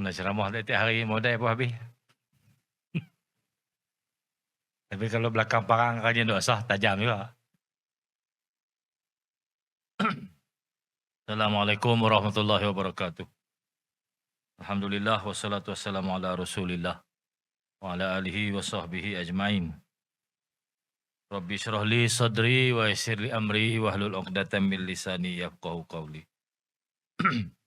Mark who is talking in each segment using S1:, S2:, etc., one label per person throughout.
S1: Nak ceramah tiap hari modal pun habis. Tapi kalau belakang parang rajin duk sah, tajam juga. Assalamualaikum warahmatullahi wabarakatuh. Alhamdulillah wassalatu wassalamu ala Rasulillah wa ala alihi wa sahbihi ajmain. Rabbi syrah li sadri wa yassir li amri wa hlul 'uqdatam min lisani yafqahu qawli.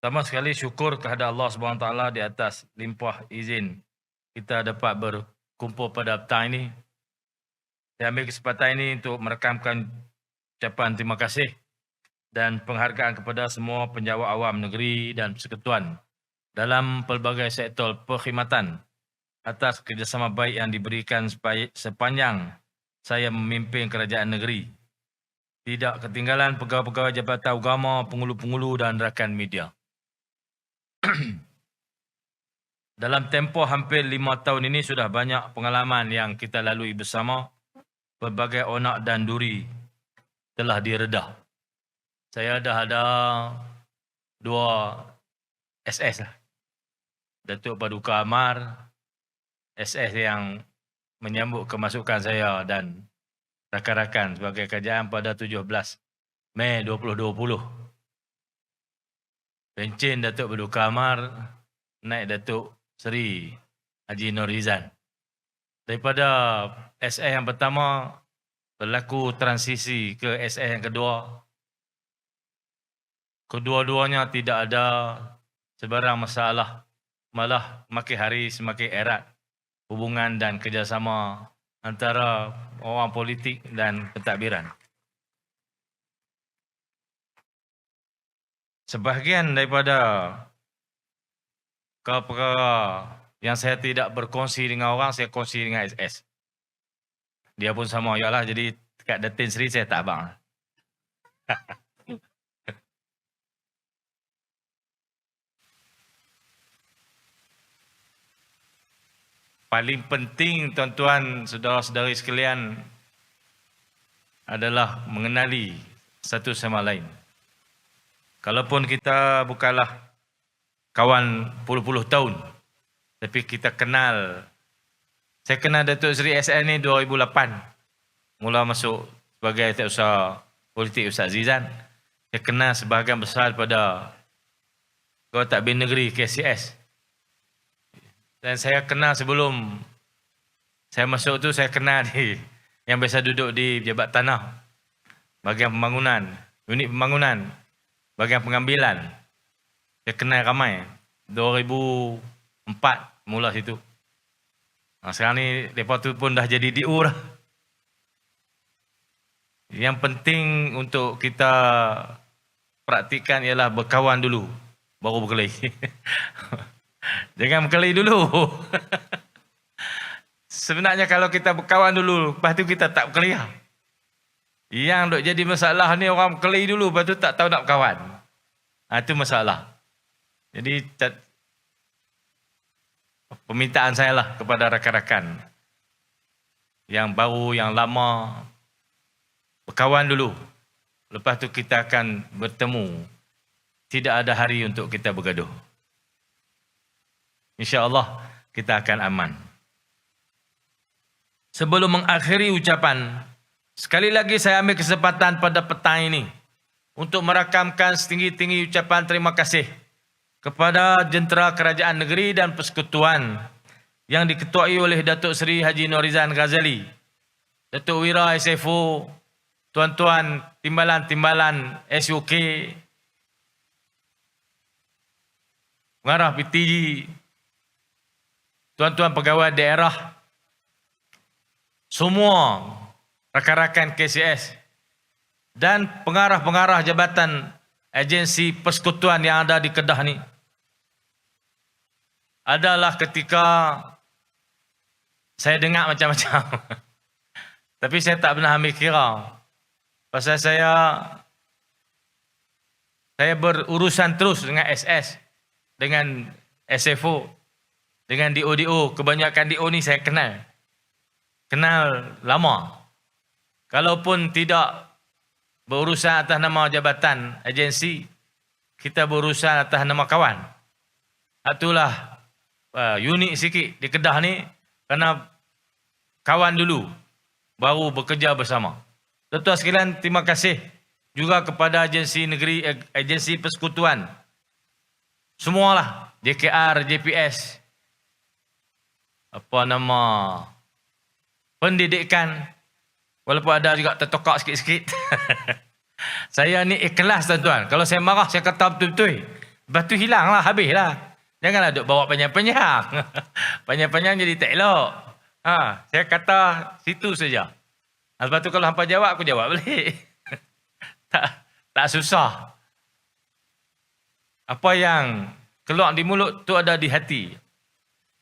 S1: Pertama sekali syukur kepada Allah Taala di atas limpah izin kita dapat berkumpul pada petang ini. Saya ambil kesempatan ini untuk merekamkan ucapan terima kasih dan penghargaan kepada semua penjawat awam negeri dan persekutuan dalam pelbagai sektor perkhidmatan atas kerjasama baik yang diberikan sepanjang saya memimpin kerajaan negeri. Tidak ketinggalan pegawai-pegawai Jabatan Agama, pengulu-pengulu dan rakan media. Dalam tempoh hampir lima tahun ini sudah banyak pengalaman yang kita lalui bersama. Berbagai onak dan duri telah diredah. Saya dah ada dua SS lah. Datuk Paduka Amar, SS yang menyambut kemasukan saya dan rakan-rakan sebagai kerajaan pada 17 Mei 2020. Pencin Datuk Bedu Kamar naik Datuk Seri Haji Norizan. Daripada SA yang pertama berlaku transisi ke SA yang kedua. Kedua-duanya tidak ada sebarang masalah. Malah makin hari semakin erat hubungan dan kerjasama antara orang politik dan pentadbiran. Sebahagian daripada perkara yang saya tidak berkongsi dengan orang, saya kongsi dengan SS. Dia pun sama, ya lah. Jadi kat Datin Seri saya tak abang. Paling penting tuan-tuan, saudara-saudari sekalian adalah mengenali satu sama lain. Kalaupun kita bukanlah kawan puluh-puluh tahun, tapi kita kenal. Saya kenal Datuk Seri SN ni 2008. Mula masuk sebagai tak usah politik Ustaz Zizan. Saya kenal sebahagian besar pada Kau Tak Bin Negeri KCS. Dan saya kenal sebelum saya masuk tu saya kenal di yang biasa duduk di Jabat Tanah. Bagian pembangunan, unit pembangunan bagian pengambilan. Saya kenal ramai. 2004 mula situ. Nah, sekarang ni mereka tu pun dah jadi DU lah. Yang penting untuk kita praktikan ialah berkawan dulu. Baru berkelahi. Jangan berkelahi dulu. Sebenarnya kalau kita berkawan dulu, lepas tu kita tak berkelahi. Yang dok jadi masalah ni orang keli dulu lepas tu tak tahu nak berkawan. Ha, itu masalah. Jadi tak, permintaan saya lah kepada rakan-rakan yang baru, yang lama, berkawan dulu. Lepas tu kita akan bertemu. Tidak ada hari untuk kita bergaduh. InsyaAllah kita akan aman. Sebelum mengakhiri ucapan, Sekali lagi saya ambil kesempatan pada petang ini untuk merakamkan setinggi-tinggi ucapan terima kasih kepada jentera kerajaan negeri dan persekutuan yang diketuai oleh Datuk Seri Haji Norizan Ghazali, Datuk Wira SFO, tuan-tuan timbalan-timbalan SUK, pengarah PTG, tuan-tuan pegawai daerah, semua rakan-rakan KCS dan pengarah-pengarah jabatan agensi persekutuan yang ada di Kedah ni adalah ketika saya dengar macam-macam. Tapi saya tak pernah ambil kira. Pasal saya saya berurusan terus dengan SS, dengan SFO, dengan DODO. Kebanyakan DO ni saya kenal. Kenal lama. Kalaupun tidak berurusan atas nama jabatan agensi, kita berurusan atas nama kawan. Itulah uh, unik sikit di Kedah ni kerana kawan dulu baru bekerja bersama. Tuan-tuan sekalian, terima kasih juga kepada agensi negeri, eh, agensi persekutuan. Semualah, JKR, JPS, apa nama, pendidikan, walaupun ada juga tertokak sikit-sikit. saya ni ikhlas tuan-tuan. Kalau saya marah, saya kata betul-betul. Lepas tu hilanglah, habislah. Janganlah duk bawa panjang-panjang. panjang-panjang jadi tak elok. Ha, saya kata situ saja. Lepas tu kalau hampa jawab, aku jawab balik. tak, tak susah. Apa yang keluar di mulut tu ada di hati.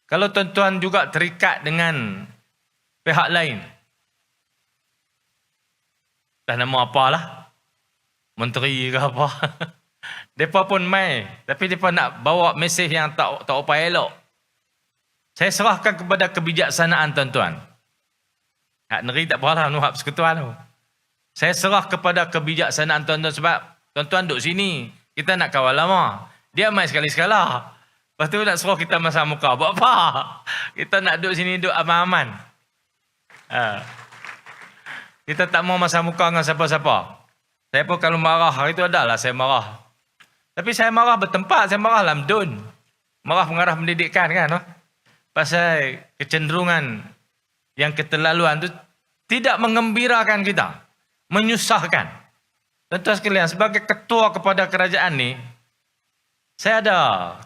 S1: Kalau tuan-tuan juga terikat dengan pihak lain. Dah nama apalah. Menteri ke apa. Mereka pun mai. Tapi mereka nak bawa mesej yang tak tak apa elok. Saya serahkan kepada kebijaksanaan tuan-tuan. Hak negeri tak apalah nuhab persekutuan tu. Saya serah kepada kebijaksanaan tuan-tuan sebab tuan-tuan duduk sini. Kita nak kawal lama. Dia mai sekali-sekala. Lepas tu nak suruh kita masa muka. Buat apa? Kita nak duduk sini duduk aman-aman. Ha. Kita tak mau masa muka dengan siapa-siapa. Saya pun kalau marah, hari itu adalah saya marah. Tapi saya marah bertempat, saya marah lamdun. Marah pengarah pendidikan kan. Pasal kecenderungan yang keterlaluan tu tidak mengembirakan kita. Menyusahkan. Tentu sekalian, sebagai ketua kepada kerajaan ni, saya ada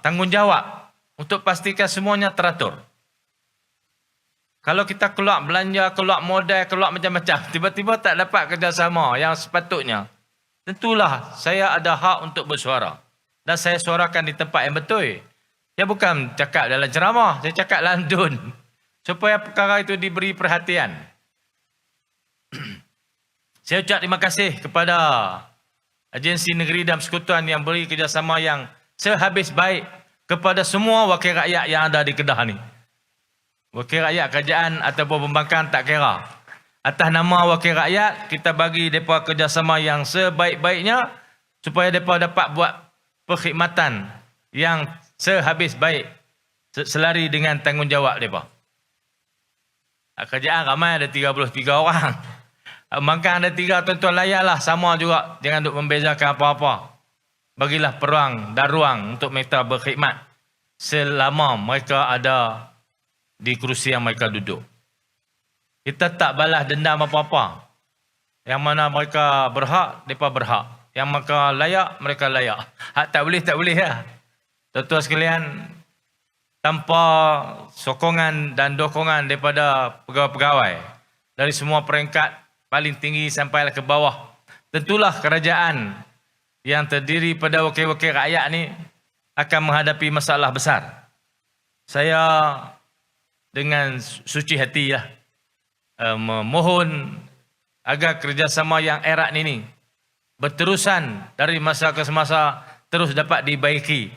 S1: tanggungjawab untuk pastikan semuanya teratur. Kalau kita keluar belanja, keluar modal, keluar macam-macam, tiba-tiba tak dapat kerjasama yang sepatutnya, tentulah saya ada hak untuk bersuara dan saya suarakan di tempat yang betul. Saya bukan cakap dalam ceramah, saya cakap landun. Supaya perkara itu diberi perhatian. saya ucap terima kasih kepada agensi negeri dan persekutuan yang beri kerjasama yang sehabis baik kepada semua wakil rakyat yang ada di Kedah ni. Wakil rakyat kerajaan ataupun pembangkang tak kira. Atas nama wakil rakyat, kita bagi mereka kerjasama yang sebaik-baiknya supaya mereka dapat buat perkhidmatan yang sehabis baik selari dengan tanggungjawab mereka. Kerjaan ramai ada 33 orang. Maka ada tiga tuan-tuan layaklah sama juga. Jangan duk membezakan apa-apa. Bagilah peruang dan ruang untuk mereka berkhidmat. Selama mereka ada di kerusi yang mereka duduk. Kita tak balas dendam apa-apa. Yang mana mereka berhak, mereka berhak. Yang mereka layak, mereka layak. Hak tak boleh, tak boleh lah. Tuan-tuan sekalian, tanpa sokongan dan dokongan daripada pegawai-pegawai dari semua peringkat paling tinggi sampai ke bawah, tentulah kerajaan yang terdiri pada wakil-wakil rakyat ni akan menghadapi masalah besar. Saya dengan suci hati lah, uh, memohon agar kerjasama yang erat ini berterusan dari masa ke semasa terus dapat dibaiki.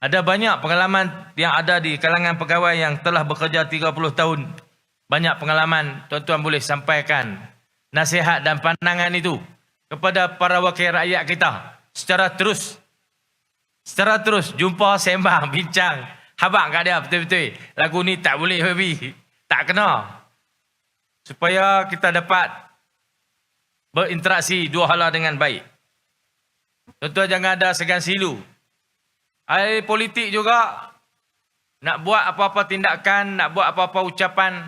S1: Ada banyak pengalaman yang ada di kalangan pegawai yang telah bekerja 30 tahun. Banyak pengalaman tuan-tuan boleh sampaikan nasihat dan pandangan itu kepada para wakil rakyat kita secara terus secara terus jumpa sembang bincang habaq kat dia betul-betul lagu ni tak boleh baby tak kena supaya kita dapat berinteraksi dua hala dengan baik. Tentu jangan ada segan silu. Ahli politik juga nak buat apa-apa tindakan, nak buat apa-apa ucapan,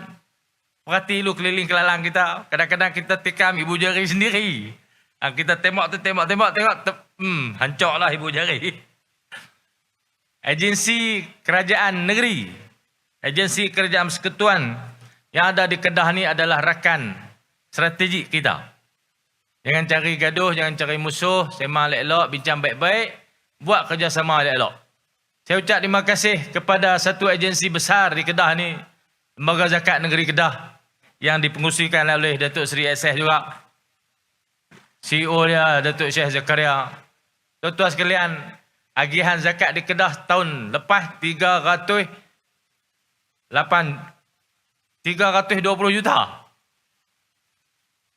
S1: perhati lu keliling kelalang kita. Kadang-kadang kita tikam ibu jari sendiri. Ha, kita tembak tu, tembak, tembak, tembak. Te hmm, hancurlah ibu jari. Agensi kerajaan negeri, agensi kerajaan persekutuan yang ada di Kedah ni adalah rakan strategik kita. Jangan cari gaduh, jangan cari musuh, sembang elok-elok, bincang baik-baik, buat kerjasama elok-elok. Saya ucap terima kasih kepada satu agensi besar di Kedah ni, Lembaga Zakat Negeri Kedah, yang dipengusikan oleh Datuk Seri SS juga. CEO dia, Datuk Syekh Zakaria. Tuan-tuan sekalian, agihan zakat di Kedah tahun lepas 300 8 320 juta.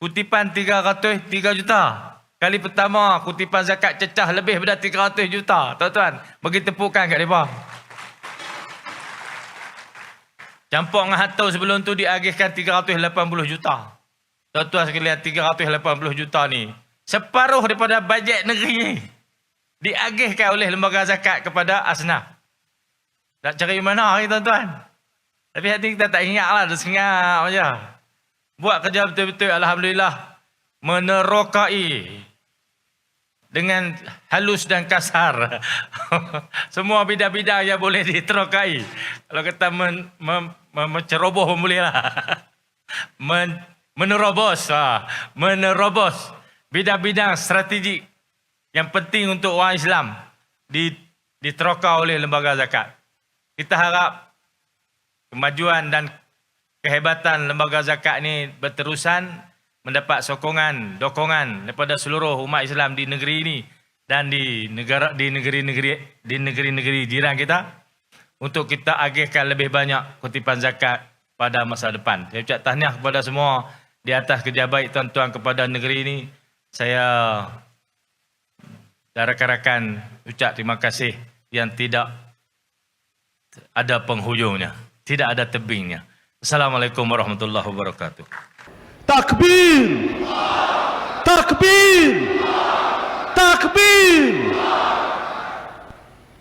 S1: Kutipan 303 juta. Kali pertama kutipan zakat cecah lebih daripada 300 juta. Tuan-tuan, bagi tepukan kat mereka. Campur dengan harta sebelum tu diagihkan 380 juta. Tuan-tuan sekalian 380 juta ni separuh daripada bajet negeri ni diagihkan oleh lembaga zakat kepada asnaf. Nak cari mana ni tuan-tuan? Tapi hati kita tak ingat lah, dah sengap je. Buat kerja betul-betul, Alhamdulillah. Menerokai dengan halus dan kasar. Semua bidang-bidang yang boleh diterokai. Kalau kata men, men, men, menceroboh pun boleh lah. Men, menerobos. Ha. Menerobos bidang-bidang strategik yang penting untuk orang Islam di, diteroka oleh lembaga zakat. Kita harap kemajuan dan kehebatan lembaga zakat ini berterusan mendapat sokongan, dokongan daripada seluruh umat Islam di negeri ini dan di negara di negeri-negeri di negeri-negeri jiran kita untuk kita agihkan lebih banyak kutipan zakat pada masa depan. Saya ucap tahniah kepada semua di atas kerja baik tuan-tuan kepada negeri ini. Saya dan rakan-rakan ucap terima kasih yang tidak ada penghujungnya, tidak ada tebingnya. Assalamualaikum warahmatullahi wabarakatuh.
S2: Takbir! Takbir! Takbir!